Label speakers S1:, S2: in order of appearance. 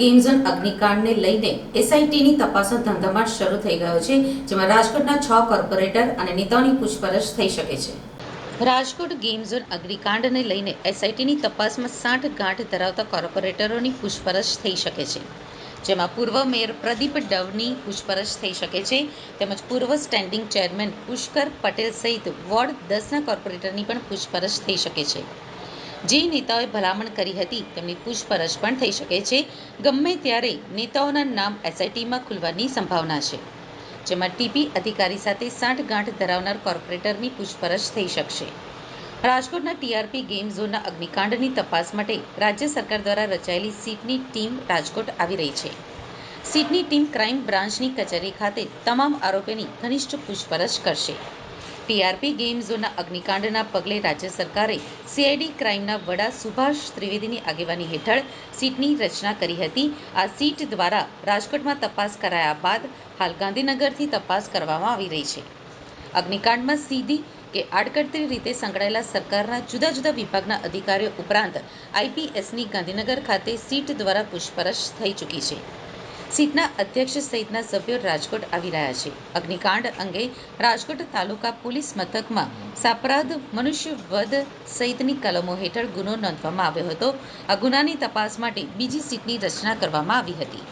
S1: Game zone અગ્નિકાંડને લઈને એસઆઈટીની તપાસનો ધમધમાટ શરૂ થઈ ગયો છે, જેમાં રાજકોટના છ કોર્પોરેટર અને નેતાઓની પૂછપરછ થઈ શકે છે. રાજકોટ ગેમ ઝોન અગ્નિકાંડને લઈને એસઆઈટીની તપાસમાં સાઠ ગાંઠ ધરાવતા કોર્પોરેટરોની પૂછપરછ થઈ શકે છે, જેમાં પૂર્વ મેયર પ્રદીપ ડવની પૂછપરછ થઈ શકે છે, તેમજ પૂર્વ સ્ટેન્ડિંગ ચેરમેન પુષ્કર પટેલ સહિત વોર્ડ દસના કોર્પોરેટરની પણ પૂછપરછ થઈ શકે છે. જે નેતાઓએ ભલામણ કરી હતી, તેમની પૂછપરછ પણ થઈ શકે છે. ગમે ત્યારે નેતાઓના નામ એસઆઈટીમાં ખુલવાની સંભાવના છે. જેમાં ટીપી અધિકારી સાથે સાઠ ગાંઠ ધરાવનાર કોર્પોરેટરની પૂછપરછ થઈ શકશે. રાજકોટના ટીઆરપી ગેમ ઝોનના અગ્નિકાંડની તપાસ માટે રાજ્ય સરકાર દ્વારા રચાયેલી સીટની ટીમ રાજકોટ આવી રહી છે. સીટની ટીમ ક્રાઇમ બ્રાન્ચની કચેરી ખાતે તમામ આરોપીની ઘનિષ્ઠ પૂછપરછ કરશે. ટીઆરપી ગેમ ઝોનના અગ્નિકાંડના પગલે રાજ્ય સરકારે સીઆઈડી ક્રાઇમના વડા સુભાષ ત્રિવેદીની આગેવાની હેઠળ સીટની રચના કરી હતી. આ સીટ દ્વારા રાજકોટમાં તપાસ કરાયા બાદ હાલ ગાંધીનગરથી તપાસ કરવામાં આવી રહી છે. અગ્નિકાંડમાં સીધી કે આડકતરી રીતે સંકળાયેલા સરકારના જુદા જુદા વિભાગના અધિકારીઓ ઉપરાંત આઈપીએસની ગાંધીનગર ખાતે સીટ દ્વારા પૂછપરછ થઈ ચૂકી છે. સીટના અધ્યક્ષ સહિતના સભ્યો રાજકોટ આવી રહ્યા છે. અગ્નિકાંડ અંગે રાજકોટ તાલુકા પોલીસ મથકમાં સાપરાધ મનુષ્ય વધ સહિતની કલમો હેઠળ ગુનો નોંધવામાં આવ્યો હતો. આ ગુનાની તપાસ માટે બીજી સીટની રચના કરવામાં આવી હતી.